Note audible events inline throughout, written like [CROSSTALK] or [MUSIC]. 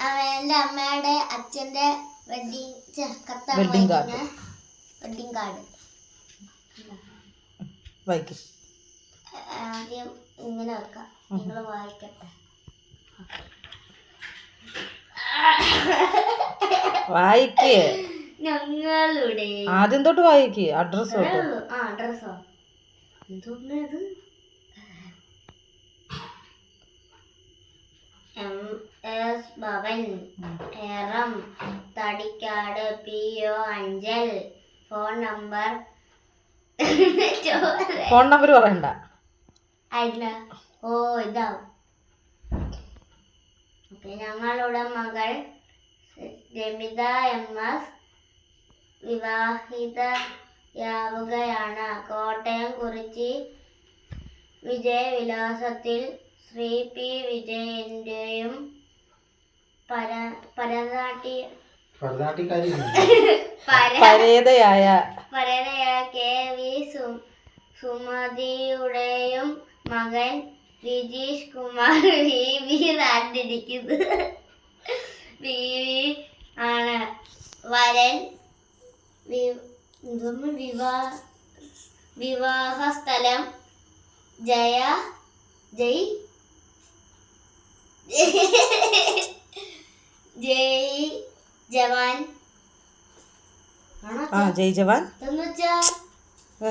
അവന്റെ അമ്മയുടെ അച്ഛന്റെ വെഡിങ് കത്താൻ Wedding വെഡിങ് കാർഡ് വായിക്കും. ആദ്യം ഇങ്ങനെ വെക്കാം. നിങ്ങൾ വായിക്കട്ടെ. വായിക്കേ. ഞങ്ങളുടെ ആദ്യം തൊട്ട് വായിക്കേ. അഡ്രസ് തൊട്ട്. ആ അഡ്രസ്സോ എന്തോന്നത് M S Bhavan. Eram. Thadikkad P O Anchal. Phone number [LAUGHS] phone number പറയണ്ട. ഓ ഇതാ. ഞങ്ങളുടെ മകൾ രമിത എം എസ് വിവാഹിതയാവുകയാണ് കോട്ടയം കുറിച്ച് വിജയവിലാസത്തിൽ ശ്രീ പി വിജയന്റെയും പര ഭരതനാട്യക്കാരി [LAUGHS] പരേതയായ പരതയായ കെ വി സു- സുമതിയുടെയും മകൻ Rajeesh Kumar [LAUGHS] V V നാട്ടിരിക്കുന്നത് [LAUGHS] V V ആണ്. വരൻ വിവാഹ സ്ഥലം ജയ് ജയ് ജവാൻ. ആ ജയ് ജവാൻ.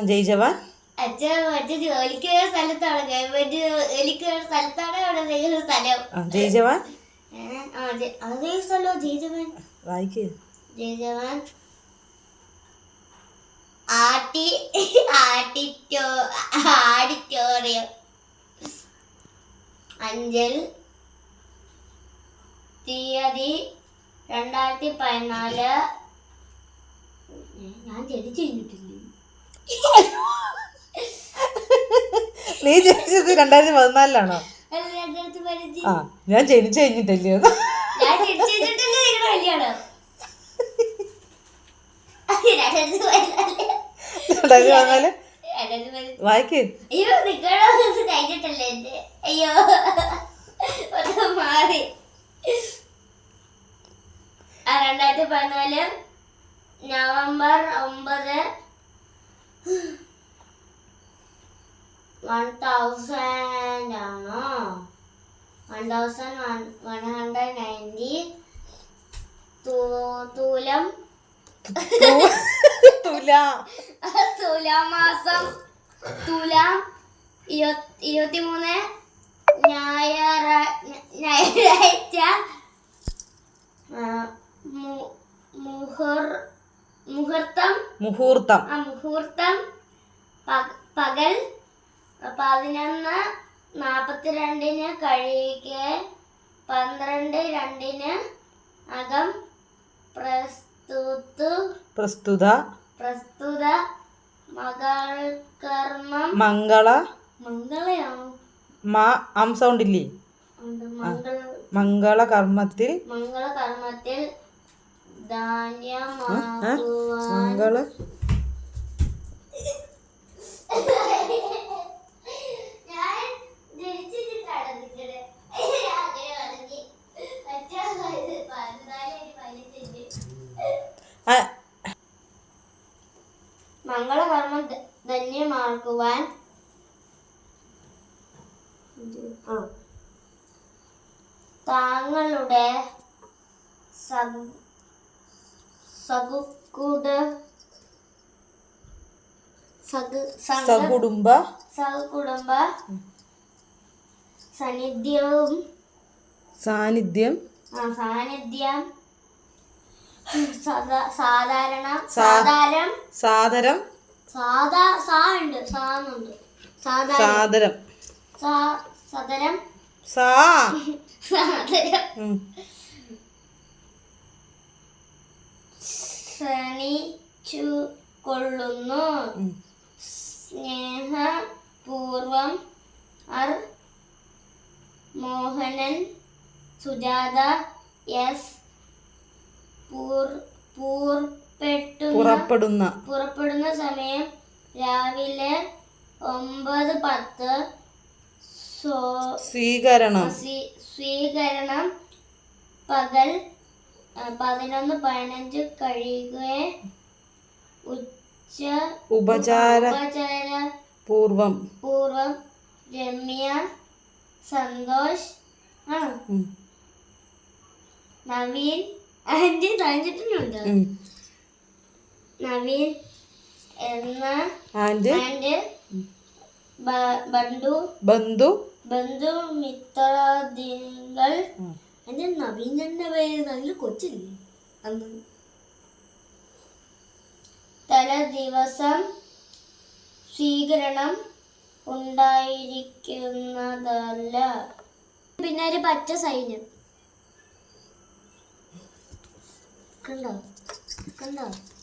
ജയ് ജവാൻ. അച്ഛൻ മറ്റേ ജോലിക്ക് പോയ സ്ഥലത്താണ്. ഗവൺമെന്റ് ജോലിക്ക് പോയ സ്ഥലത്താണ് അവിടെ സ്ഥലം. ജയ് ജവാൻ. അതേ സ്ഥലം ജയജവാൻ വായിക്ക്. ജയജവാൻ ആട്ടി ആട്ടിറ്റോ ആഡിറ്റോറിയം. അഞ്ചൽ തീയതി രണ്ടായിരത്തി പതിനാല് ഞാൻ ജനിച്ചു കഴിഞ്ഞിട്ടില്ലേ നീ ജനിച്ചത് രണ്ടായിരത്തി പതിനാലിലാണോ ആ ഞാൻ ജനിച്ചു കഴിഞ്ഞിട്ടല്ലയോ കഴിഞ്ഞിട്ടല്ലേ രണ്ടായിരത്തി പതിനാല് വായിക്കേ. കഴിഞ്ഞിട്ടല്ലേ അയ്യോ മാറി. രണ്ടായിരത്തി പതിനാല് നവംബർ ഒമ്പത് വൺ തൗസൻഡ് ആണോ? One thousand one one hundred ninety തൂലം. തുല. തുലാമാസം തുലാം. ഇരുപത്തി മൂന്ന് ഞായറ ഞായറാഴ്ച ആ, മു- മുഹുർ മുഹൂർത്തം. മുഹൂർത്തം ആ മുഹൂർത്തം പക- പകൽ പതിനൊന്ന് നാൽപ്പത്തിരണ്ടിന് കഴിയുക പന്ത്രണ്ട് രണ്ടിന് അകം പ്രസ്തുത പ്രസ്തുത പ്രസ്തുത മകൾക്കർമ്മം മംഗള മംഗളയാണോ മാ അം സൗണ്ട് ഇല്ലേ മംഗള കർമ്മത്തിൽ മംഗള കർമ്മത്തിൽ മംഗള മംഗളകർമ്മം ധന്യമാക്കുവാൻ. താങ്കളുടെ സകുകുട സകുടുംബ. സകുടുംബ. സാന്നിധ്യവും സാന്നിധ്യം. സാന്നിധ്യം. സാധാരണ സാധാരം. സാദരം സാധാ സാ ഉണ്ട് സാന്നുണ്ട് സാധാരണ സാധരം. സാ [LAUGHS] സദരം സാ സാദരം ഉം. ശ്രണിച്ചു കൊള്ളുന്നു. സ്നേഹപൂർവം അർ മോഹനൻ സുജാത എസ് പുറപ്പെടുന്ന പുറപ്പെടുന്ന സമയം രാവിലെ ഒമ്പത് പത്ത് സ്വീകരണം സ്വീകരണം പകൽ പതിനൊന്ന് പതിനഞ്ച് കഴിയുകയെ ഉച്ച ഉപചാര ഉപചാര പൂർവം. പൂർവം. രമ്യ സന്തോഷ് നവീൻ ആന്റി തന്നിട്ടുണ്ട് നവീൻ എന്ന ആൻഡ് ആൻഡ് ബന്ധു. ബന്ധു? ബന്ധു മിത്രാദികൾ നവീൻ നവീനന്റെ പേര് നല്ല കൊച്ചില്ലേ? അന്ന് തല ദിവസം സ്വീകരണം ഉണ്ടായിരിക്കുന്നതല്ല. പിന്നെ ഒരു പച്ച സൈന്യം. കണ്ടോ? കണ്ടോ?